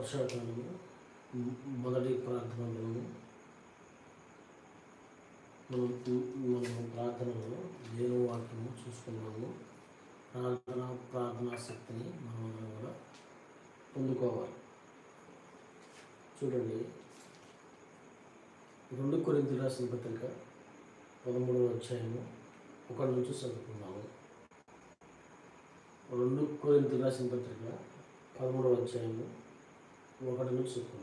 వర్షాకాలము మొదటి ప్రార్థనలోను మనం మనం ప్రార్థనలో దేవుని వాక్యము చూసుకున్నాము. ప్రార్థన ప్రార్థనా శక్తిని మనం కూడా పొందుకోవాలి. చూడండి. రెండు కొరింత రాసిన పత్రిక పదమూడవ అధ్యాయము ఒకటి నుంచి చదువుకున్నాము రెండు కొరింత రాసిన పత్రిక పదమూడవ అధ్యాయము ఒకటిని చెప్పు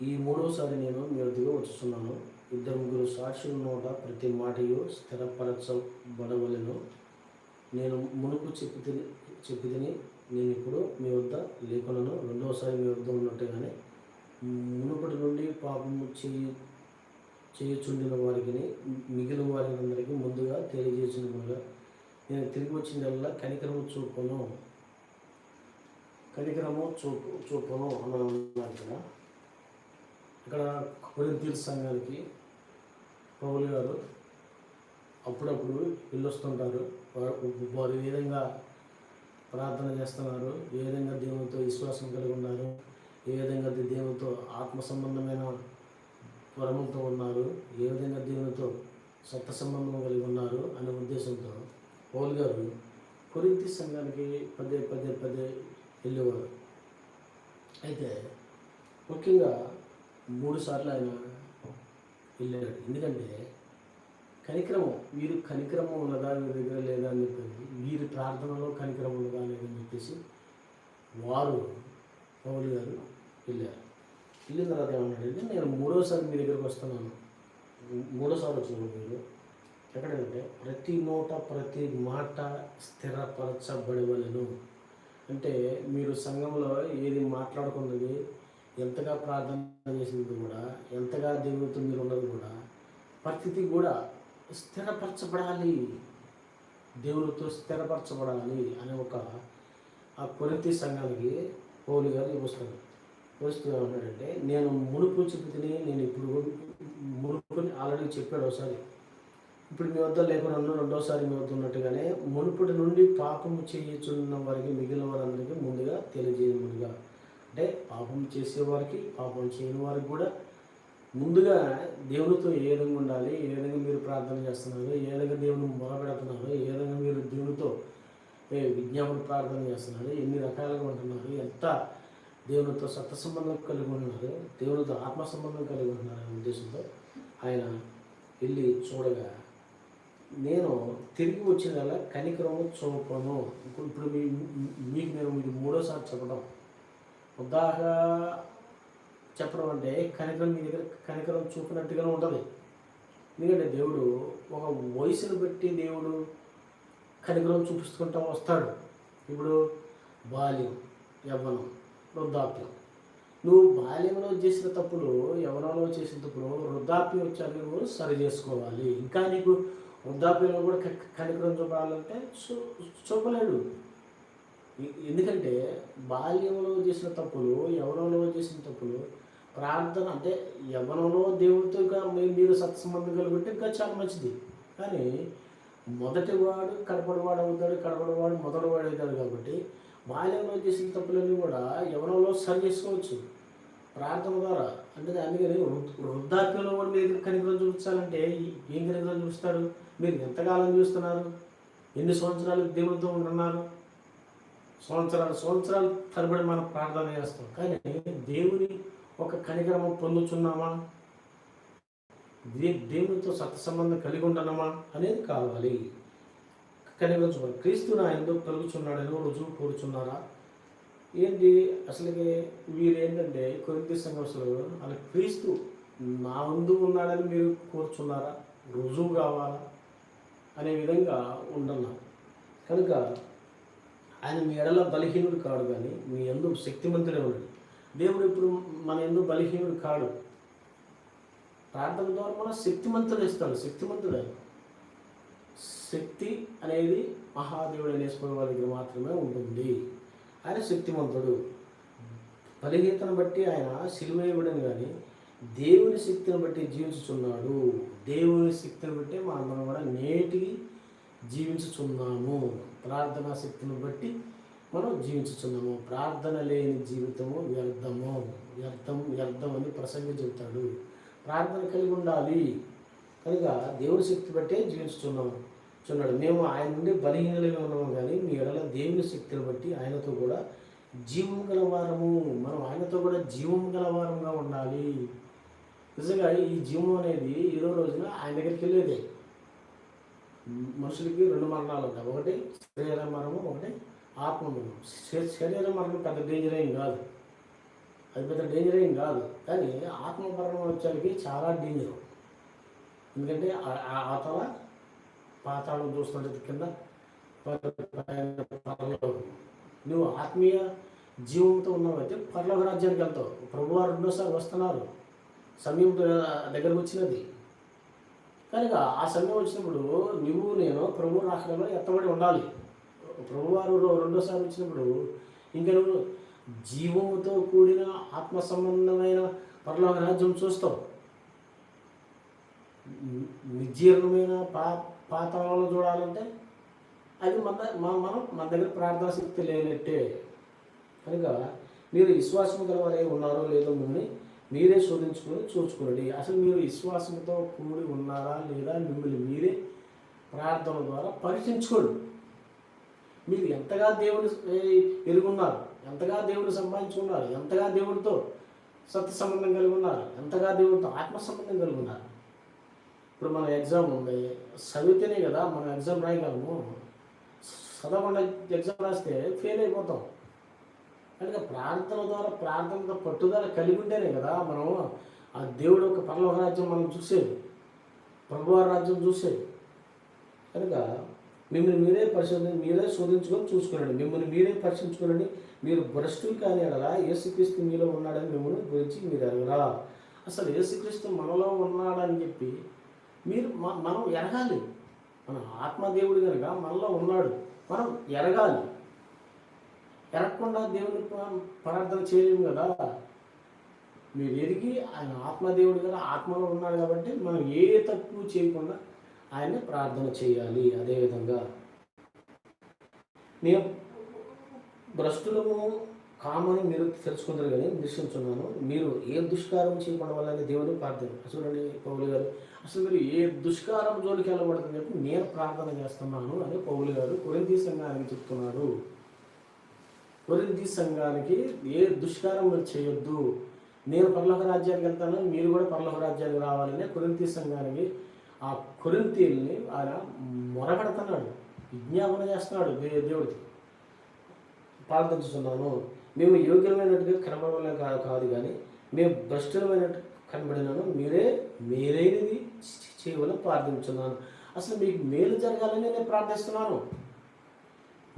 ఈ మూడవసారి నేను మీ వద్దకు వచ్చుతున్నాను ఇద్దరు ముగ్గురు సాక్షుల నోట ప్రతి మాటయు స్థిరపరచబడవలను నేను మునుపు చెప్పి చెప్పిదిని నేను ఇప్పుడు మీ వద్ద లేకున్నాను రెండవసారి మీ వద్ద ఉన్నట్టుగానే మునుపటి నుండి పాపము చేయి చేయుచుండిన వారికి మిగిలిన వారికి అందరికీ ముందుగా తెలియజేసినగా నేను తిరిగి వచ్చిందల్లా కనికరము చూపను కనికరము చూపు చూపును అని కదా. ఇక్కడ కొరింతీర్ సంఘానికి పౌలు గారు అప్పుడప్పుడు వెళ్ళొస్తుంటారు. వారు వారు ఏ విధంగా ప్రార్థన చేస్తున్నారు ఏ విధంగా దేవునితో విశ్వాసం కలిగి ఉన్నారు ఏ విధంగా దేవునితో ఆత్మ సంబంధమైన వరములతో ఉన్నారు ఏ విధంగా దేవునితో సత్త సంబంధం కలిగి ఉన్నారు అనే ఉద్దేశంతో పౌలు గారు కొరింతి సంఘానికి పదే పదే పదే వెళ్ళేవారు. అయితే ముఖ్యంగా మూడు సార్లు ఆయన వెళ్ళాడు. ఎందుకంటే కనిక్రమం వీరు కనిక్రమం ఉన్నదా మీ దగ్గర లేదా అని చెప్పేసి వీరి ప్రార్థనలో కనిక్రమం ఉన్నదా లేదని చెప్పేసి వారు పౌలు గారు వెళ్ళారు. వెళ్ళిన తర్వాత ఏమన్నాడంటే నేను మూడోసారి మీ దగ్గరకు వస్తున్నాను. మూడోసారి వచ్చినాను మీరు ఎక్కడంటే ప్రతి నోట ప్రతి మాట స్థిరపరచబడవలను అంటే మీరు సంఘంలో ఏది మాట్లాడుకున్నది ఎంతగా ప్రార్థన చేసినది కూడా ఎంతగా దేవుడితో మీరు ఉన్నది కూడా ప్రతిదీ కూడా స్థిరపరచబడాలి. దేవుడితో స్థిరపరచబడాలి అనే ఒక ఆ కొరితి సంఘానికి పౌలు గారు వస్తాడు వస్తూ ఏమన్నాడంటే నేను మునుపు చెబితే నేను ఇప్పుడు మునుపుని ఆల్రెడీ చెప్పాడు ఒకసారి. ఇప్పుడు మీ వద్ద లేకుండా రెండోసారి మీ వద్ద ఉన్నట్టుగానే మునుపటి నుండి పాపము చేయుచున్న వారికి మిగిలిన వారందరికీ ముందుగా తెలియజేయముడుగా అంటే పాపం చేసేవారికి పాపం చేయని వారికి కూడా ముందుగా దేవునితో ఏ విధంగా ఉండాలి ఏ విధంగా మీరు ప్రార్థన చేస్తున్నారు ఏ విధంగా దేవుని మొరపెడుతున్నారు ఏ విధంగా మీరు దేవునితో ఏ విజ్ఞాపన ప్రార్థన చేస్తున్నారు ఎన్ని రకాలుగా ఉంటున్నారు ఎంత దేవునితో సత్త సంబంధం కలిగి ఉన్నారు దేవునితో ఆత్మ సంబంధం కలిగి ఉంటున్నారు అనే ఉద్దేశంతో ఆయన వెళ్ళి చూడగా నేను తిరిగి వచ్చిన కనికరము చూపను. ఇప్పుడు ఇప్పుడు మీ మీకు నేను మీకు మూడోసారి చెప్పడం. ఉదాహరణ చెప్పడం అంటే కనికరం మీ దగ్గర కనికరం చూపినట్టుగానే ఉంటుంది. ఎందుకంటే దేవుడు ఒక వయసును బట్టి దేవుడు కనికరం చూపిస్తుంటా వస్తాడు. ఇప్పుడు బాల్యం యవ్వనం వృద్ధాప్యం. నువ్వు బాల్యంలో చేసిన తప్పులు యవ్వనంలో చేసిన తప్పులు వృద్ధాప్యం వచ్చాక నువ్వు సరి చేసుకోవాలి. ఇంకా నీకు వృద్ధాప్యంలో కూడా కనికరం చూపాలంటే చూ చూపలేడు. ఎందుకంటే బాల్యంలో చేసిన తప్పులు యవనంలో చేసిన తప్పులు ప్రార్థన అంటే యవ్వనంలో దేవుడితో ఇంకా మీరు సత్సంబంధం కలిగితే ఇంకా చాలా మంచిది. కానీ మొదటివాడు కడపడివాడు అవుతాడు కడపడివాడు మొదటివాడు అవుతాడు కాబట్టి బాల్యంలో చేసిన తప్పులన్నీ కూడా యవ్వనంలో సరి చేసుకోవచ్చు. ప్రార్థన ద్వారా. అంటే అందుకని వృద్ధ- వృద్ధాప్యంలో కూడా మీరు కనికరం చూపించాలంటే ఏం కనికరం చూపిస్తాడు మీరు ఎంతకాలం చూస్తున్నారు? ఎన్ని సంవత్సరాలు దేవుడితో ఉంటున్నారు? సంవత్సరాలు సంవత్సరాలు తరబడి మనం ప్రార్థన చేస్తాం. కానీ దేవుని ఒక కనికరము పొందుతున్నామా దే దేవునితో సత్య సంబంధం కలిగి ఉంటున్నామా అనేది కావాలి. కనికరం క్రీస్తు నా ఎందుకు కలుగుచున్నాడని రుజువు కూర్చున్నారా ఏంటి? అసలుకి మీరేంటంటే కొద్ది సంఘర్షలు అలా క్రీస్తు నా ముందు ఉన్నాడని మీరు కోరుచున్నారా? రుజువు కావాలా? అనే విధంగా ఉంటున్నారు కనుక ఆయన మీ ఎడల బలహీనుడు కాడు కానీ మీ ఎందు శక్తిమంతుడే ఉన్నాడు. దేవుడు ఇప్పుడు మన ఎందు బలహీనుడు కాడు. ప్రార్థన ద్వారా మన శక్తిమంతుడు ఇస్తాడు. శక్తిమంతుడు. శక్తి అనేది మహాదేవుడు అనేసుకునే వాళ్ళ దగ్గర మాత్రమే ఉంటుంది. ఆయన శక్తిమంతుడు. బలహీనతను బట్టి ఆయన సిలువేయబడని కానీ దేవుని శక్తిని బట్టి జీవించుచున్నాడు. దేవుని శక్తిని బట్టి మనందరం కూడా నేటికి జీవించుచున్నాము. ప్రార్థనా శక్తిని బట్టి మనం జీవించుచున్నాము. ప్రార్థన లేని జీవితము వ్యర్థము. వ్యర్థం వ్యర్థం అని ప్రసంగి చెబుతాడు. ప్రార్థన కలిగి ఉండాలి. కనుక దేవుడి శక్తి బట్టే జీవిస్తున్నాము చున్నాడు మేము ఆయన నుండి బలహీనలుగా ఉన్నాము కానీ మీ ఎడల దేవుని శక్తిని బట్టి ఆయనతో కూడా జీవం గలవారము మనం ఆయనతో కూడా జీవం గలవారంగా ఉండాలి. నిజంగా ఈ జీవం అనేది ఏదో రోజున ఆయన దగ్గరికి వెళ్ళేదే. మనుషులకి రెండు మరణాలు ఉంటాయి. ఒకటి శరీర మరణము ఒకటి ఆత్మ మరణం శ- శరీర మరణం పెద్ద డేంజర్ ఏం కాదు. అది పెద్ద డేంజర్ ఏం కాదు. కానీ ఆత్మ మరణం వచ్చేసరికి చాలా డేంజర్ ఎందుకంటే ఆ- ఆ ఆతల పాతాళం చూస్తుంటే కింద నువ్వు ఆత్మీయ జీవంతో ఉన్నావైతే పర్లోక రాజ్యానికి వెళ్తావు. ప్రభువారు రెండోసారి వస్తున్నారు. సమయం దగ్గరకు వచ్చినది. కనుక ఆ సమయం వచ్చినప్పుడు నువ్వు నేను ప్రభు రాష్ట్రంలో ఎత్తబడి ఉండాలి. ప్రభువారు రెండోసారి వచ్చినప్పుడు ఇంకా నువ్వు జీవముతో కూడిన ఆత్మ సంబంధమైన పరలోక రాజ్యం చూస్తావు. ని- నిర్జీర్ణమైన పా పాతాళంలో చూడాలంటే అది మన మనం మన దగ్గర ప్రార్థనా శక్తి లేనట్టే. కనుక మీరు విశ్వాసం గలవారే ఉన్నారో లేదో మిమ్మల్ని మీరే శోధించుకుని చూసుకునండి. అసలు మీరు విశ్వాసంతో కూడి ఉన్నారా లేదా మిమ్మల్ని మీరే ప్రార్థన ద్వారా పరీక్షించుకోండి. మీరు ఎంతగా దేవుని ఎరుగున్నారు? ఎంతగా దేవుని సంపాదించుకున్నారు ఎంతగా దేవుడితో సత్య సంబంధం కలిగి ఉన్నారు? ఎంతగా దేవుడితో ఆత్మ సంబంధం కలిగి ఉన్నారు? ఇప్పుడు మన ఎగ్జామ్ ఉంది. చదివితేనే కదా మనం ఎగ్జామ్ రాయగలము. చదవకుండా ఎగ్జామ్ రాస్తే ఫెయిల్ అయిపోతాం. కనుక ప్రార్థన ద్వారా ప్రార్థనతో పట్టుదల కలిగి ఉంటేనే కదా మనం ఆ దేవుడు యొక్క పరలోక రాజ్యం మనం చూసేది. ప్రభువారి రాజ్యం చూసేది. కనుక మిమ్మల్ని మీరే పరిశోధన మీరే శోధించుకొని చూసుకునండి. మిమ్మల్ని మీరే పరీక్షించుకోనండి మీరు భ్రష్టులు కాని ఎడలా యేసుక్రీస్తు మీలో ఉన్నాడని మిమ్మల్ని గురించి మీరు అడగరా. అసలు యేసుక్రీస్తు మనలో ఉన్నాడని చెప్పి మీరు మ- మనం ఎరగాలి. మన ఆత్మదేవుడు కనుక మనలో ఉన్నాడు. మనం ఎరగాలి. ఎరగకుండా దేవుని ప్రార్థన చేయలేము కదా. మీరు ఎరిగి ఆయన ఆత్మదేవుడు కదా ఆత్మలో ఉన్నాడు కాబట్టి మనం ఏ తప్పు చేయకుండా ఆయన్ని ప్రార్థన చేయాలి అదేవిధంగా నేను భ్రష్టులము కామని మీరు తెలుసుకుంటారు కానీ నిశ్చయించున్నాను మీరు ఏ దుష్కారం చేయకుండా వల్ల దేవుని ప్రార్థన చూడండి పౌలు గారు అసలు మీరు ఏ దుష్కారం జోలికి వెళ్ళబడుతుంది చెప్పి నేను ప్రార్థన చేస్తున్నాను అని పౌలు గారు కొరింథీ సంఘానికి చెప్తున్నాడు. కొరింది సంఘానికి ఏ దుష్కారం మీరు చేయొద్దు. నేను పర్లోక రాజ్యానికి వెళ్తాను మీరు కూడా పర్లోక రాజ్యానికి రావాలని కొరింతి సంఘానికి ఆ కొరింతీల్ని ఆయన మొరగడుతున్నాడు విజ్ఞాపన చేస్తున్నాడు దేవుడికి. ప్రార్థించుతున్నాను మేము యోగ్యమైనట్టుగా కనబడలే కాదు కాదు కానీ మేము భ్రష్టులమైనట్టు కనబడినాను మీరే మేలైనది చే- చేయవలని ప్రార్థించున్నాను. అసలు మీకు మేలు జరగాలని నేను ప్రార్థిస్తున్నాను.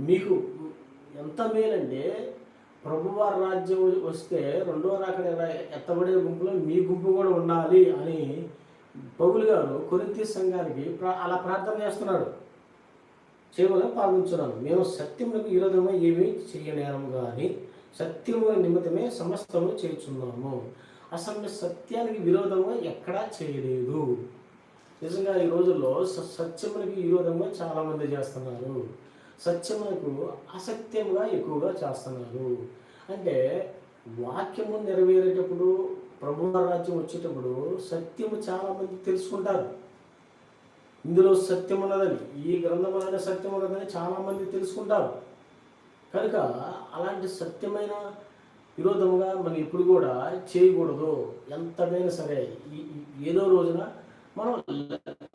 మీకు ఎంత మేలంటే ప్రభువారి రాజ్యం వస్తే రెండో రాకడ ఎత్తబడే గుంపులో మీ గుంపు కూడా ఉండాలి అని పౌలు గారు కొరింతి సంఘానికి ప్రా- అలా ప్రార్థన చేస్తున్నాడు. చేయమని ప్రార్థించున్నాను. మేము సత్యములకు విరోధంగా ఏమీ చేయలేము కానీ సత్యము నిమిత్తమే సమస్తము చేస్తున్నాము అసలు సత్యానికి విరోధంగా ఎక్కడా చేయలేదు. నిజంగా ఈ రోజుల్లో స- విరోధంగా చాలామంది చేస్తున్నారు. సత్యమునకు అసత్యంగా ఎక్కువగా చేస్తున్నారు. అంటే వాక్యము నెరవేరేటప్పుడు ప్రభు రాజ్యం వచ్చేటప్పుడు సత్యము చాలామంది తెలుసుకుంటారు. ఇందులో సత్యం ఉన్నదని ఈ గ్రంథంలోనే సత్యం ఉన్నదని చాలామంది తెలుసుకుంటారు. కనుక అలాంటి సత్యమైన విరోధముగా మనం ఇప్పుడు కూడా చేయకూడదు. ఎంతమైనా సరే ఏదో రోజున మనం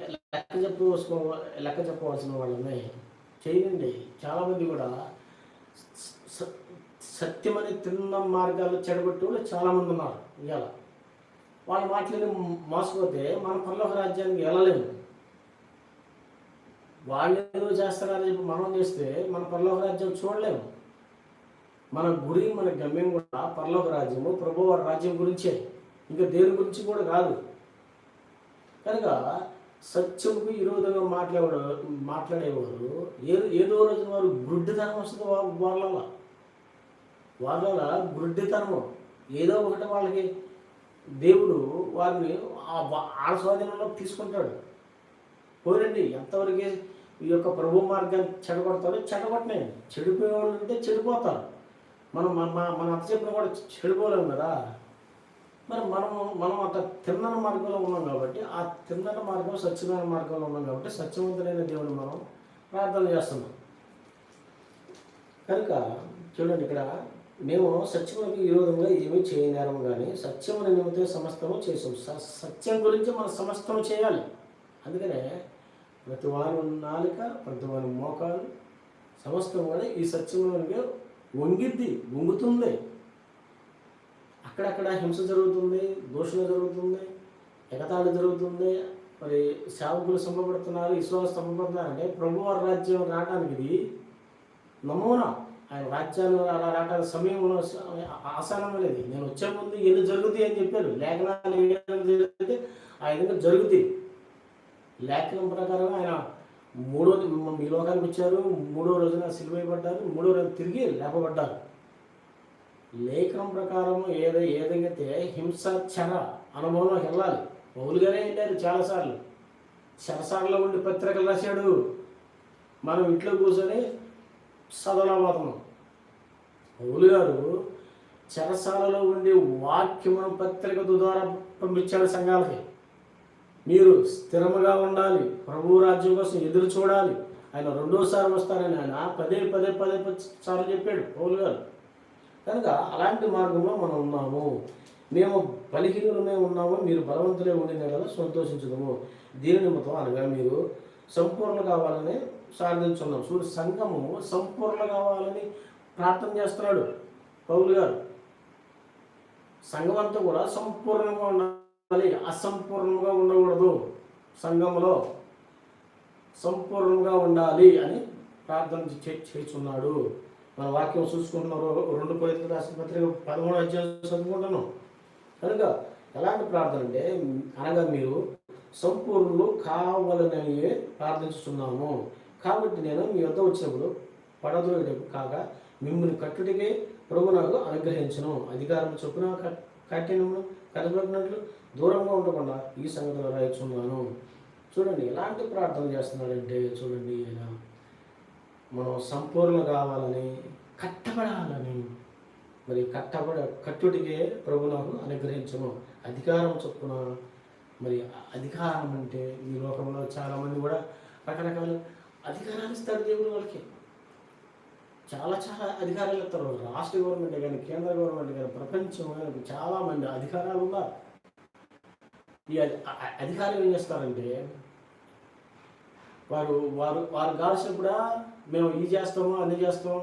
లెక్క చెప్పవలసిన లెక్క చెప్పవలసిన వాళ్ళమే. చేయండి. చాలామంది కూడా సత్యమని తిన్న మార్గాలు చెడగొట్టే వాళ్ళు చాలామంది ఉన్నారు ఇవాళ వాళ్ళ మాటలని మోసపోతే మన పర్లోక రాజ్యానికి వెళ్ళలేము. వాళ్ళు ఏదో చేస్తున్నారని చెప్పి మనం చేస్తే మన పర్లోక రాజ్యం చూడలేము. మన గురి మన గమ్యం కూడా పర్లోక రాజ్యము ప్రభువారి రాజ్యం గురించే. ఇంకా దేని గురించి కూడా కాదు. కనుక సత్యముకు విరోధంగా మాట్లాడే మాట్లాడేవారు. ఏ ఏదో రోజు వారు గుడ్డితనం వస్తుంది వాళ్ళ వాళ్ళ గుడ్డితనము. ఏదో ఒకటి వాళ్ళకి దేవుడు వారిని ఆ స్వాధీనంలో తీసుకుంటాడు. పోరండి ఎంతవరకు ఈ యొక్క ప్రభు మార్గాన్ని చెడగొడతాడో చెడగొట్టలేదు. చెడిపోయే వాళ్ళు ఉంటే చెడిపోతారు. మనం మన మన- మన అత్త చెప్పిన కూడా చెడిపోలేము కదా. మరి మనం మనం అట్లా తిన్నన మార్గంలో ఉన్నాం కాబట్టి ఆ తిన్నన మార్గం సత్యమైన మార్గంలో ఉన్నాం కాబట్టి సత్యవంతులైన దేవుని మనం ప్రార్థన చేస్తున్నాం. కనుక చూడండి ఇక్కడ మేము సత్యములకు విరోధంగా ఏమీ చేయనేరము కానీ సత్యముని నిమిత్తం సమస్తము చేసాం స- సత్యం గురించి మనం సమస్తము చేయాలి. అందుకనే ప్రతి వారు నాలుక ప్రతి వారి మోకాలు సమస్తం కూడా ఈ సత్యములకి వంగిద్ది వంగుతుంది. అక్కడక్కడ హింస జరుగుతుంది దూషణ జరుగుతుంది ఎగతాళి జరుగుతుంది. మరి సేవకులు సంపబడుతున్నారు విశ్వాసం సంపబడుతున్నారు అంటే ప్రభువారి రాజ్యం రావడానికి ఇది నమూనా. ఆయన రాజ్యాలు అలా రావడానికి సమయంలో ఆసానం లేదు. నేను వచ్చే ముందు ఎన్ని జరుగుతాయి అని చెప్పారు. లేఖనాలు జరిగితే ఆ విధంగా జరుగుతాయి. లేఖనం ప్రకారం ఆయన మూడో ఈ లోకానికి వచ్చారు మూడో రోజున సిలువైపడ్డారు మూడో రోజు తిరిగి లేపబడ్డారు. లేఖనం ప్రకారం ఏదో ఏదైతే హింస చెర అనుభవంలోకి వెళ్ళాలి. పౌలుగానే వెళ్ళారు చాలాసార్లు. చెరసాలలో ఉండి పత్రికలు రాశాడు. మనం ఇంట్లో కూర్చొని చదవలేకపోతున్నాం పౌలు గారు చెరసాలలో ఉండి వాక్యమును పత్రిక ద్వారా పంపించాడు సంఘాలకి. మీరు స్థిరముగా ఉండాలి. ప్రభు రాజ్యం కోసం ఎదురు చూడాలి. ఆయన రెండోసారి వస్తారని ఆయన పదే పదే పదే పదే సార్లు చెప్పాడు పౌలు గారు. కనుక అలాంటి మార్గంలో మనం ఉన్నాము. మేము బలహీనులమే ఉన్నాము మీరు బలవంతులే ఉండిన కదా సంతోషించదము దీని నిమిత్తం అనగా మీరు సంపూర్ణ కావాలని సాధించున్నాం చూడు సంఘము సంపూర్ణ కావాలని ప్రార్థన చేస్తున్నాడు పౌలు గారు. సంఘం అంతా కూడా సంపూర్ణంగా ఉండాలి. అసంపూర్ణంగా ఉండకూడదు సంఘంలో సంపూర్ణంగా ఉండాలి అని ప్రార్థన చే- చేస్తున్నాడు. మన వాక్యం చూసుకుంటున్నాం రెండు పవిత్ర రాసిన పత్రిక పదమూడు అధ్యాయం చదువుకుంటున్నాం. కనుక ఎలాంటి ప్రార్థన అంటే అనగా మీరు సంపూర్ణులు కావాలని ప్రార్థిస్తున్నాము. కాబట్టి నేను మీ వద్ద వచ్చినప్పుడు పడదోయటకు కాక మిమ్మల్ని కట్టుడికే ప్రభు నాకు అనుగ్రహించను. అధికారం చొప్పున కఠినమును కనబడినట్లు దూరంగా ఉండకుండా ఈ సంగతిలో రాయిచున్నాను. చూడండి ఎలాంటి ప్రార్థన చేస్తున్నాడంటే చూడండి ఇలా మనం సంపూర్ణ కావాలని కట్టబడాలని. మరి కట్టబడ కట్టుడికే ప్రభు నాకు అనుగ్రహించను అధికారం చొప్పున మరి అధికారం అంటే ఈ లోకంలో చాలామంది కూడా రకరకాల అధికారాలు ఇస్తారు దేవుడు వాళ్ళకి. చాలా చాలా అధికారాలు ఇస్తారు. రాష్ట్ర గవర్నమెంట్ కానీ కేంద్ర గవర్నమెంట్ కానీ ప్రపంచం చాలామంది అధికారాలు ఉన్నారు. ఈ అధి- అధికారులు ఏం చేస్తారంటే వారు వారు వారు కాల్సినప్పుడు మేము ఇది చేస్తాము అన్ని చేస్తాం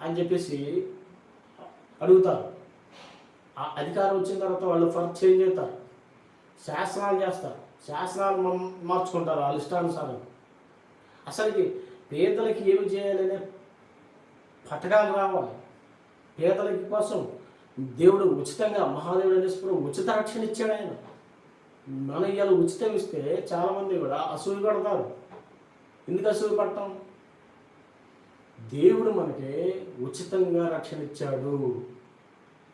అని చెప్పేసి అడుగుతారు. ఆ అధికారం వచ్చిన తర్వాత వాళ్ళు ఫర్ చేంజ్ అవుతారు. శాసనాలు చేస్తారు. శాసనాలు మార్చుకుంటారు వాళ్ళ ఇష్టానుసారం. అసలుకి పేదలకి ఏమి చేయాలనే పథకాలు రావాలి. పేదలకి కోసం దేవుడు ఉచితంగా మహాదేవుడు అనేసి ఉచిత రక్షణ ఇచ్చాడు ఆయన. మనం ఇవాళ ఉచితం ఇస్తే చాలామంది కూడా అసూయ పడతారు. ఎందుకు అసూయ పడటం దేవుడు మనకి ఉచితంగా రక్షణ ఇచ్చాడు.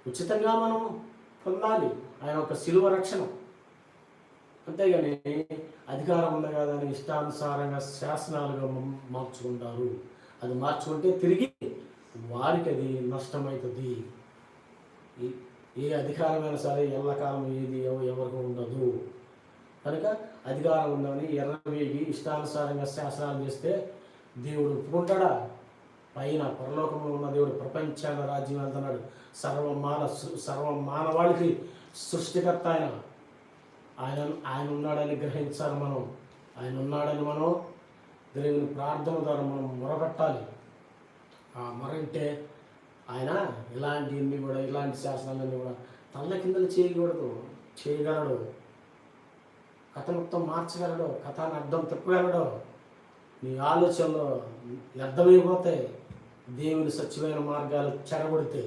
ఉచితంగా మనం పొందాలి. ఆయన ఒక సిలువ రక్షణ. అంతేగాని అధికారం ఉంది కదా అని ఇష్టానుసారంగా శాసనాలుగా మార్చుకుంటారు. అది మార్చుకుంటే తిరిగి వారికి అది నష్టమవుతుంది ఏ అధికారమైనా సరే ఎల్లకాలం ఏది ఎవరికి ఉండదు. కనుక అధికారం ఉందని ఎర్రవేగి ఇష్టానుసారంగా శాసనాలు చేస్తే దేవుడు ఒప్పుకుంటాడా పైన పరలోకంలో ఉన్న దేవుడు ప్రపంచాన రాజ్యం వెళ్తున్నాడు. సర్వ మాన సర్వ మానవాళికి సృష్టికర్త ఆయన. ఆయన ఆయన ఉన్నాడని గ్రహించాలి మనం. ఆయన ఉన్నాడని మనం దేవుని ప్రార్థన ద్వారా మనం మొరపెట్టాలి. ఆ మొరంటే ఆయన ఇలాంటివన్నీ కూడా ఇలాంటి శాసనాలన్నీ కూడా తల్ల కిందలు చేయకూడదు చేయగలడు. కథ మొత్తం మార్చగలడు కథను అర్థం తిప్పగలడు నీ ఆలోచనలో వ్యర్థమైపోతాయి దేవుని సత్యమైన మార్గాలు చెడగొడితే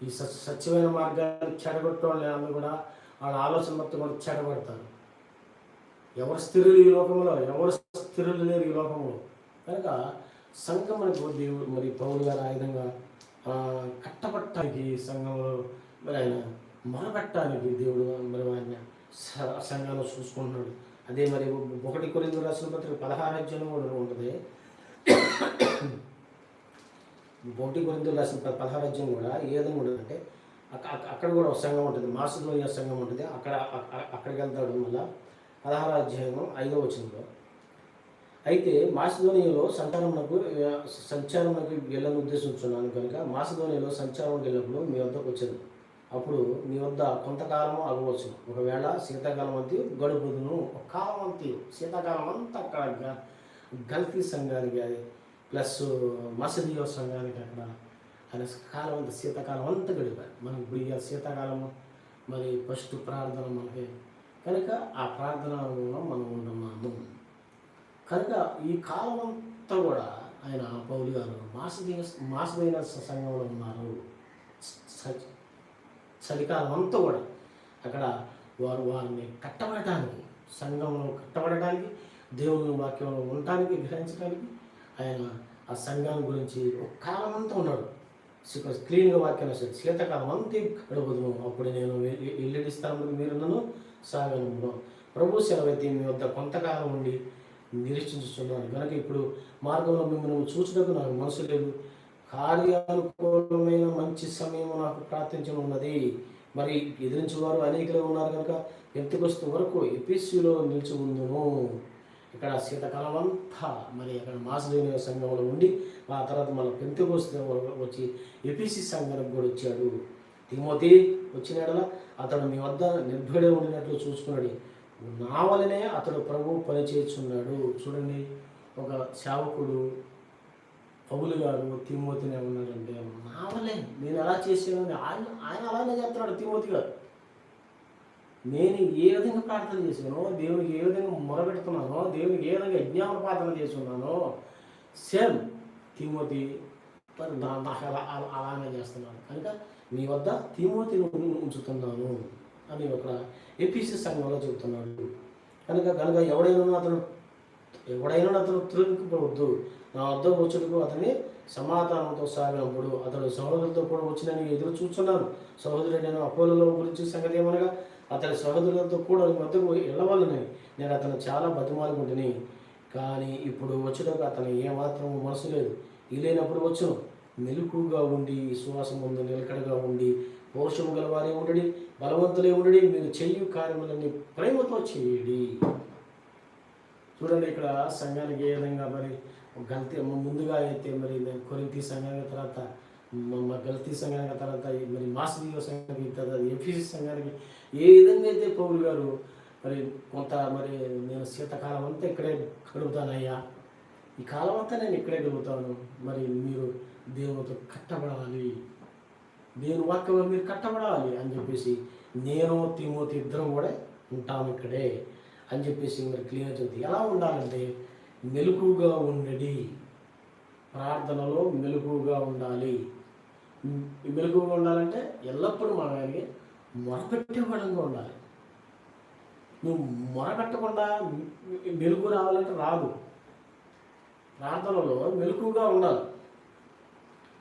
ఈ స సత్యమైన మార్గాలు చెడగొట్టేవాళ్ళు అందరూ కూడా వాళ్ళ ఆలోచన మొత్తం కూడా చెడగొడతారు. ఎవరు స్థిరులు ఈ లోకంలో ఎవరు స్థిరులు లేరు ఈ లోకంలో? కనుక సంఘం మనకు దేవుడు మరి పౌరులు గారు ఆ విధంగా కట్టబట్టడానికి సంఘంలో మరి ఆయన మొరపెట్టడానికి దేవుడు మరి ఆయన స- చూసుకుంటున్నాడు. అదే మరి ఒకటి కొరిందు రాసిన పత్రిక పదహారు అధ్యాయం కూడా ఉంటుంది. ఒకటి కొరిందు రాసిన పదహారు అధ్యాయం కూడా ఏదో విధంగా అంటే అక్కడ కూడా ఒక సంఘం ఉంటుంది. మాసుధోనియ సంఘం ఉంటుంది? అక్కడ అక్కడికి వెళ్తాడు మళ్ళా పదహారు అధ్యాయం ఐదో వచనంలో. అయితే మాసిధోనియలో సంచారమునకు సంచారమునకు వెళ్ళని ఉద్దేశించున్నాను కనుక మాసిధోనియలో సంచారం వెళ్ళినప్పుడు మీ వద్దకు వచ్చాను. అప్పుడు మీ వద్ద కొంతకాలము అవ్వచ్చు ఒకవేళ శీతాకాలం అంతా గడుపుదును. ఒక కాలం అంతా. శీతాకాలం అంతా అక్కడ గల్తీ సంఘానికి అది ప్లస్ మసదియో సంఘానికి అక్కడ ఆయన కాలం అంతా శీతాకాలం అంతా గడిపారు. మనకి ఇప్పుడు ఇవాళ శీతాకాలము మరి ఫస్ట్ ప్రార్థన మనకి. కనుక ఆ ప్రార్థనలో మనం ఉంటున్నాము కనుక ఈ కాలం అంతా కూడా ఆయన పౌలు గారు మాసదీయ మాసమైన సంఘంలో ఉన్నారు. చలికాలం అంతా కూడా అక్కడ వారు వారిని కట్టబడటానికి సంఘంలో కట్టబడటానికి దేవుని వాక్యంలో ఉండటానికి గ్రహించడానికి ఆయన ఆ సంఘాన్ని గురించి ఒక కాలం అంతా ఉన్నాడు. క్లీన్గా వాక్యం వస్తుంది శీతకాలం అంతే గడుపుదును అప్పుడు నేను ఇల్లుడి స్థలంలో మీరు నన్ను సాగను ప్రభు సెలవైతే మీ వద్ద కొంతకాలం ఉండి నిరీక్షించుతున్నాను కనుక ఇప్పుడు మార్గంలో మిమ్మల్ని చూసినప్పుడు నాకు మనసు లేదు కార్యానుకూలమైన మంచి సమయం నాకు ప్రార్థించడం ఉన్నది మరి ఎదిరించేవారు అనేకలు ఉన్నారు కనుక ఎంతకొస్తు వరకు ఎపిసిలో నిలిచి ఉందును ఇక్కడ శీతకాలం అంతా మరి అక్కడ మాసలేని సంఘంలో ఉండి ఆ తర్వాత మన పెంతకొస్తే వచ్చి ఎపిసి సంఘానికి కూడా వచ్చాడు. తిమోతి వచ్చినాడలా అతడు మీ వద్ద నిర్భయడే ఉండినట్లు చూసుకున్నాడు. నా వలనే అతడు ప్రభు పనిచేస్తున్నాడు చూడండి ఒక సేవకుడు పౌలు గారు తిమోతిని ఏమన్నారంటే నా వల్లే నేను ఎలా చేసాను ఆయన ఆయన అలానే చేస్తున్నాడు తిమోతి గారు. నేను ఏ విధంగా ప్రార్థన చేశానో దేవునికి ఏ విధంగా మొరబెడుతున్నానో దేవునికి ఏ విధంగా యజ్ఞాపన ప్రార్థన చేస్తున్నానో సేమ్ తిమోతి నాకు అలా అలా- అలానే చేస్తున్నాను కనుక మీ వద్ద తిమోతిని ఉంచుతున్నాను అని ఒక ఎపిసి సంఘంలో చెబుతున్నాడు. కనుక కనుక ఎవడైనా అతను ఎవడైనా అతను తిరుగుకోవద్దు నా వద్ద వచ్చుటకు అతని సమాధానంతో సాగినప్పుడు అతడు సహోదరులతో కూడా వచ్చినని ఎదురు చూస్తున్నాను. సహోదరుడు నేను అపోలలో గురించి సంగతి ఏమనగా అతని సహోదరులతో కూడా ఈ వద్దకు వెళ్ళవాలని నేను అతను చాలా బతిమాలుకుంటుని కానీ ఇప్పుడు వచ్చుటకు అతను ఏమాత్రం మనసు లేదు. ఇల్లేనప్పుడు లేనప్పుడు వచ్చును. ఉండి విశ్వాసం ముందు నిలకడగా ఉండి పౌరుషము గలవారే ఉండడి బలవంతులే ఉండడి మీరు చెయ్యు కార్యములన్నీ ప్రేమతో చేయడి. చూడండి ఇక్కడ సంఘానికి ఏ విధంగా మరి గల్తీ ముందుగా అయితే మరి కొరింతి సంఘానికి తర్వాత గల్తీ సంఘానికి తర్వాత మరి మాసదీయ సంఘానికి తర్వాత ఎంపీసీ సంఘానికి ఏ విధంగా అయితే పౌరులు గారు మరి కొంత మరి నేను శీతకాలం అంతా ఇక్కడే గడుపుతానయ్యా ఈ కాలం అంతా నేను ఇక్కడే గడుపుతాను మరి మీరు దేవునితో కట్టబడాలి దేవుని వాక్యం మీరు కట్టబడాలి అని చెప్పేసి నేను తిమోతి ఇద్దరం కూడా ఉంటాము ఇక్కడే. అని చెప్పేసి మరి క్లియర్ చెబుతుంది ఎలా ఉండాలంటే మెలకుగా ఉండడి. ప్రార్థనలో మెలకుగా ఉండాలి. మెలకుగా ఉండాలంటే ఎల్లప్పుడూ మనం ఆయనకి మొరపెట్టే వాళ్ళంగా ఉండాలి. నువ్వు మొరపెట్టకుండా మెలుగు రావాలంటే రాదు. ప్రార్థనలో మెలకుగా ఉండాలి.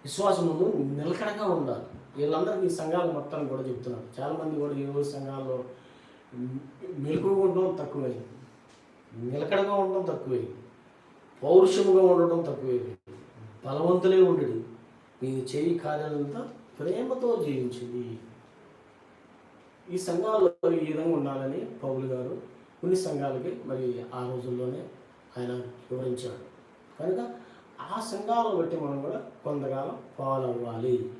విశ్వాసం ముందు నిలకడగా ఉండాలి. వీళ్ళందరికీ ఈ సంఘాలు మొత్తం కూడా చెప్తున్నారు చాలామంది కూడా ఈ రోజు సంఘాల్లో మెలకుగా ఉండడం తక్కువైంది. నిలకడగా ఉండడం తక్కువైంది. పౌరుషముగా ఉండడం తక్కువైంది. బలవంతులే ఉండడు మీరు చేయి కార్యాలంతా ప్రేమతో జీవించింది ఈ సంఘాల్లో ఈ విధంగా ఉండాలని పౌలు గారు కొన్ని సంఘాలకి మరి ఆ రోజుల్లోనే ఆయన వివరించాడు కనుక ఆ సంఘాలను బట్టి మనం కూడా కొంతకాలం ఫాలో అవ్వాలి.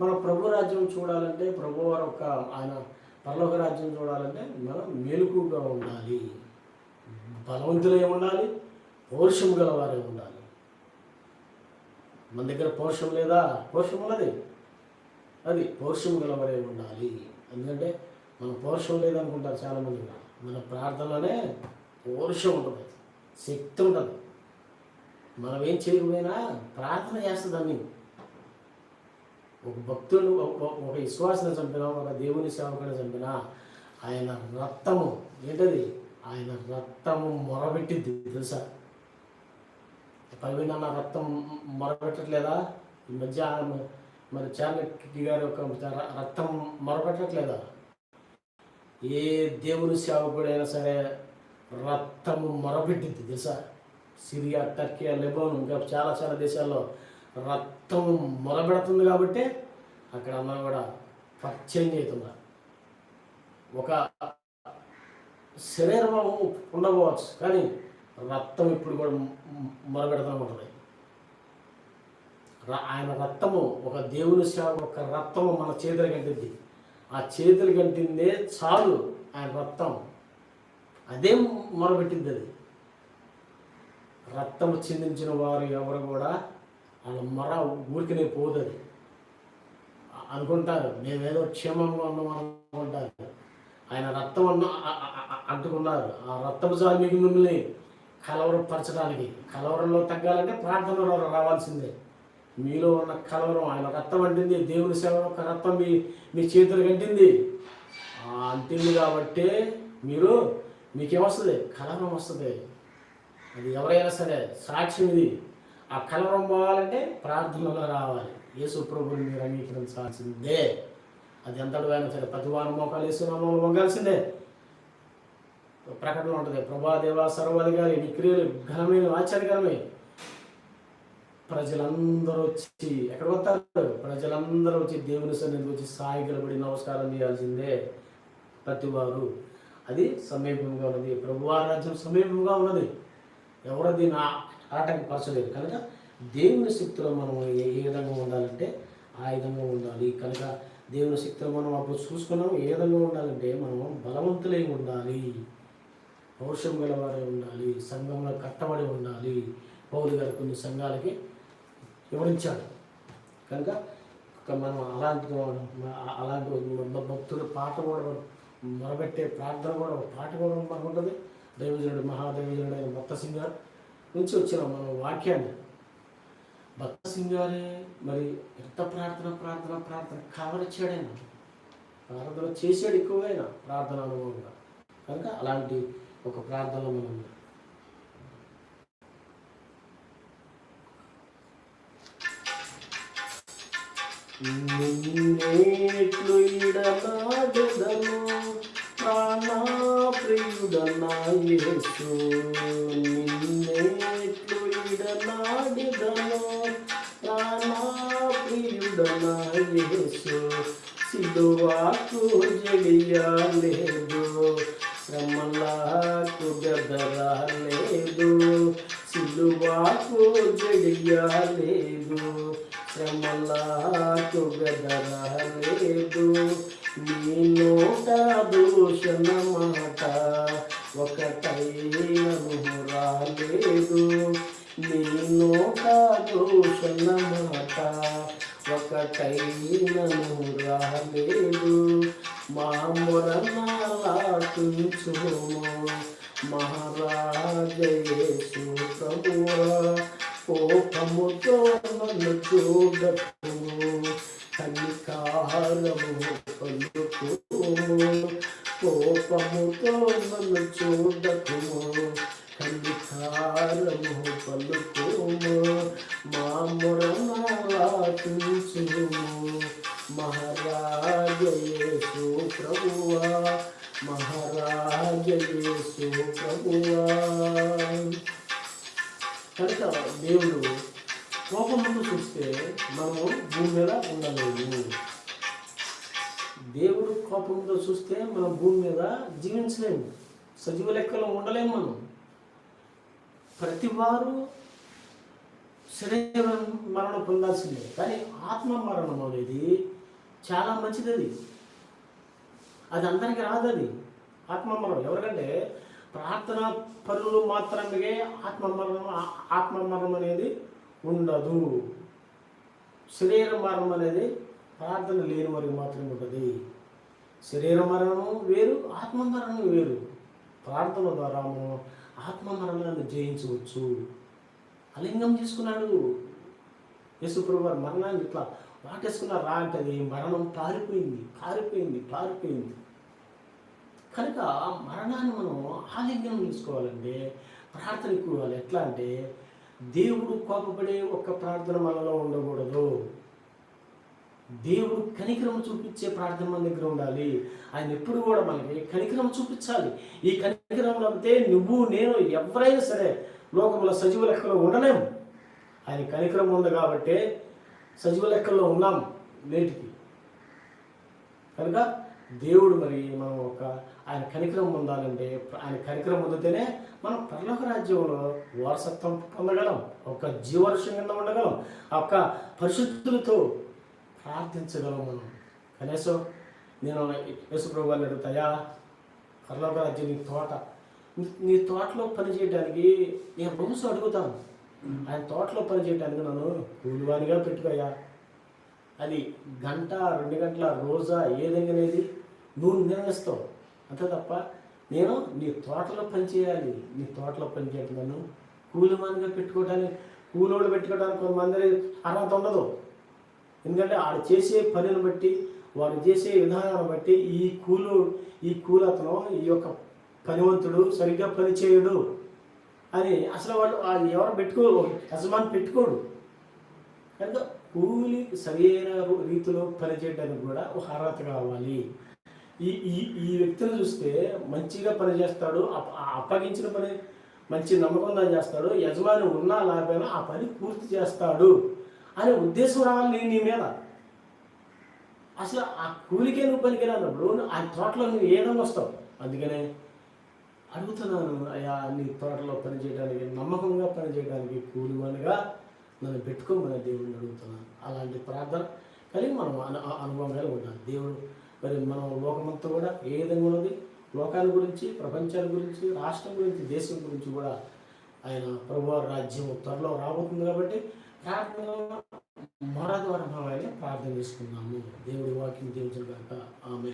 మన ప్రభు రాజ్యం చూడాలంటే ప్రభువారు ఒక ఆయన పరలోక రాజ్యం చూడాలంటే మనం మెలకుగా ఉండాలి. బలవంతులే ఉండాలి పౌరుషం గలవారే ఉండాలి. మన దగ్గర పౌరుషం లేదా? పౌరుషం ఉన్నది. అది పౌరుషం గలవారే ఉండాలి. ఎందుకంటే మన పౌరుషం లేదనుకుంటారు చాలామంది మన ప్రార్థనలోనే పౌరుషం ఉంటుంది. శక్తి ఉంటుంది. మనం ఏం చేయకపోయినా ప్రార్థన చేస్తుందని ఒక భక్తుడు ఒక- ఒక చంపినా ఒక దేవుని సేవకుని చంపినా ఆయన రక్తము ఏంటది? ఆయన రక్తము మొరబెట్టిద్ది తెలుసా? ప్రవీణ్ రక్తం మొరబెట్టట్లేదా? ఈ మధ్య మరి చార్లెట్టి గారి యొక్క రక్తం మొరబెట్టట్లేదా? ఏ దేవుని సేవకుడైనా సరే రక్తము మొరపెట్టింది తెలుసా? సిరియా టర్కియా లెబోన్ ఇంకా చాలా చాలా దేశాల్లో మొత్తం మొలబెడుతుంది కాబట్టి అక్కడ అందరూ కూడా పర్చేంజ్ అవుతున్నారు ఒక శరీరం ఉండకపోవచ్చు కానీ రక్తం ఇప్పుడు కూడా మొరబెడతా ఉంటుంది. ర- ఆయన రక్తము ఒక దేవుని సేవ ఒక రక్తము మన చేతులు కంటింది. ఆ చేతులు కంటిందే చాలు ఆయన రక్తం. అదే మొరబెట్టింది అది. రక్తము చిందించిన వారు ఎవరు కూడా వాళ్ళ మొర ఊరికనే పోదు అది. అనుకుంటారు. మేమేదో క్షేమంగా ఉన్నాం అనుకుంటారు. ఆయన రక్తం అన్న అంటుకున్నారు. ఆ రక్తం చాలు మీకు మిమ్మల్ని కలవరపరచడానికి కలవరంలో తగ్గాలంటే ప్రార్థనలో రావాల్సిందే. మీలో ఉన్న కలవరం ఆయన రక్తం అంటింది దేవుని సేవ ఒక రక్తం మీ మీ చేతులు కంటింది. ఆ అంటింది కాబట్టి మీరు మీకేమొస్తుంది కలవరం వస్తుంది. అది ఎవరైనా సరే సాక్ష్యం ఇది. ఆ కలవరం పోవాలంటే ప్రార్థనలో రావాలి. యేసు ప్రభుని మీరు అంగీకరించాల్సిందే. అది ఎంతటి అయినా సరే ప్రతి వారం మోకాలు వేసి మమ్మల్ని మొగ్గాల్సిందే ప్రకటన ఉంటుంది ప్రభాదేవ సర్వాధికారి నీ క్రియలు ఘనమైన ఆశ్చర్యకరమే. ప్రజలందరూ వచ్చి ఎక్కడ వస్తారు? ప్రజలందరూ వచ్చి దేవుని సన్నిధికి వచ్చి సాయి నమస్కారం చేయాల్సిందే. ప్రతి వారు అది సమీపంగా ఉన్నది. ప్రభువారి రాజ్యం సమీపంగా ఉన్నది. ఎవరో దీన్ని ఆటంకపరచలేదు కనుక దేవుని శక్తిలో మనం ఏ విధంగా ఉండాలంటే ఆ విధంగా ఉండాలి. కనుక దేవుని శక్తిలో మనం అప్పుడు చూసుకున్నాం ఏ విధంగా ఉండాలంటే మనం బలవంతులై ఉండాలి. పౌరుషం గలవారే ఉండాలి. సంఘంలో కట్టబడి ఉండాలి. పౌలు గారు కొన్ని సంఘాలకి వివరించాడు. కనుక ఒక మనం అలాంటి అలాంటి భక్తులు పాట కూడా మొరబెట్టే ప్రార్థన కూడా పాట కూడా మనకుంటుంది దైవజనుడు మహాదైవజనుడు అయిన భక్త సింగార్. నుంచి వచ్చిన మన వాక్యాన్ని. భక్త గారే మరి ఎంత ప్రార్థన ప్రార్థన ప్రార్థన కావలిచ్చాడైనా ప్రార్థన చేశాడు ఎక్కువైనా ప్రార్థన అనుభవంగా. కనుక అలాంటి ఒక ప్రార్థనలో మనం నిన్నేట్లు ఇడలాగదను ప్రాణా ప్రియుడనా ఇడనాడెదను ప్రాణా సిలువాకు జడియాలేదు శ్రమలాకు గదరాలేదు సిలువాకు జడియాలేదు శ్రమలాకు గదరాలేదు నీ నోట దూషణ మాట ఒకటైన రాలేదు. నీ మాట ఒకటైనను రాలేదు మా మొరనాలాకుంచుము మహారాజయేసు ప్రభువా కోపముతో నన్ను చూడకుము. కనికారము పలుకుము కోపముతో నన్ను చూడకుము. కనికారము పలుకుము మా చూచుము మహారాజయేసు ప్రభువా మహారాజయేసు ప్రభువా కనుక దేవుడు కోపమును చూస్తే మనము భూమి మీద ఉండలేము దేవుడు కోపంతో చూస్తే మనం భూమి మీద జీవించలేము. సజీవ లెక్కలో ఉండలేము మనం. ప్రతి వారు శరీర మరణం పొందాల్సిందే. కానీ ఆత్మ మరణం అనేది చాలా మంచిది అది అది అందరికీ రాదు అది ఆత్మమరణం ఎవరికంటే ప్రార్థన పనులు మాత్రమే ఆత్మ మరణం ఆత్మ మరణం అనేది ఉండదు. శరీర మరణం అనేది ప్రార్థన లేని వారికి మాత్రమే ఉంటుంది. శరీర మరణం వేరు ఆత్మ మరణం వేరు. ప్రార్థన ద్వారా మనం ఆత్మ మరణం జయించవచ్చు అలింగం తీసుకున్నాడు యేసుప్రభు వారు మరణాన్ని ఇట్లా వాటేసుకున్న రా అంటది. మరణం పారిపోయింది పారిపోయింది పారిపోయింది. కనుక మరణాన్ని మనం ఆలింగనం తీసుకోవాలంటే ప్రార్థన ఎక్కువ ఎట్లా అంటే దేవుడు కోపపడే ఒక్క ప్రార్థన మనలో ఉండకూడదు. దేవుడు కనికరం చూపించే ప్రార్థన మన దగ్గర ఉండాలి. ఆయన ఎప్పుడు కూడా మనకి కనికరం చూపించాలి. ఈ కనికరం లేకపోతే నువ్వు నేను ఎవరైనా సరే లోకంలో సజీవ లెక్కలో ఉండలేము. ఆయన కనికరం ఉంది కాబట్టి సజీవ లెక్కల్లో ఉన్నాం నేటికి. కనుక దేవుడు మరి మనం ఒక ఆయన కనికరం పొందాలంటే ఆయన కనికరం పొందితేనే మనం పర్లోక రాజ్యంలో వారసత్వం పొందగలం. ఒక జీవరుషం కింద ఉండగలం. ఒక పరిశుద్ధులతో ప్రార్థించగలం మనం కనీసం నేను యేసుప్రభు వారిని అడుగుతాయా పర్లోక రాజ్యం నీ తోట. నీ- తోటలో పని చేయడానికి నేను రోజు అడుగుతాను. ఆయన తోటలో పని చేయడానికి నన్ను కూలివానిగా పెట్టుకోయా అది గంట రెండు గంటల రోజా ఏదనేది నువ్వు నిర్ణయిస్తావు. అంతే తప్ప నేను నీ తోటలో పని చేయాలి. నీ తోటలో పని చేయడం నన్ను కూలివానిగా పెట్టుకోవడానికి కూలోడు పెట్టుకోవడానికి కొంతమంది అర్హత ఉండదు. ఎందుకంటే ఆడు చేసే పనిని బట్టి వాడు చేసే విధానాన్ని బట్టి ఈ కూలు ఈ కూలతను ఈ యొక్క పనివంతుడు సరిగ్గా పని చేయడు. అని అసలు వాళ్ళు ఎవరు పెట్టుకో యజమాని పెట్టుకోడు. కనుక కూలి సరైన రీతిలో పనిచేయడానికి కూడా ఒక అర్హత కావాలి. ఈ ఈ ఈ వ్యక్తిని చూస్తే మంచిగా పనిచేస్తాడు ఆ అప్పగించిన పని మంచి నమ్మకంగా చేస్తాడు యజమాని ఉన్నా లేకపోయినా ఆ పని పూర్తి చేస్తాడు. అనే ఉద్దేశం రావాలి నీ నీ మీద. అసలు ఆ కూలికే నువ్వు పనికిరానప్పుడు ఆ తోటలో నువ్వు ఏ వస్తావు. అందుకనే అడుగుతున్నాను అయ్యా నీ తోటలో పనిచేయడానికి నమ్మకంగా పనిచేయడానికి కూలివానిగా నన్ను పెట్టుకోమని దేవుడిని అడుగుతున్నాను. అలాంటి ప్రార్థన కలిగి మనం అను అనుభవం కలిగి ఉండాలి. దేవుడు మరి మనం లోకమంతా కూడా ఏ విధంగా ఉన్నది? లోకాల గురించి ప్రపంచాల గురించి రాష్ట్రం గురించి దేశం గురించి కూడా ఆయన ప్రభు రాజ్యం త్వరలో రాబోతుంది కాబట్టి ప్రార్థన మర ద్వారా ప్రార్థన చేసుకున్నాము దేవుడి వాక్యం దేవుడు కాక ఆమె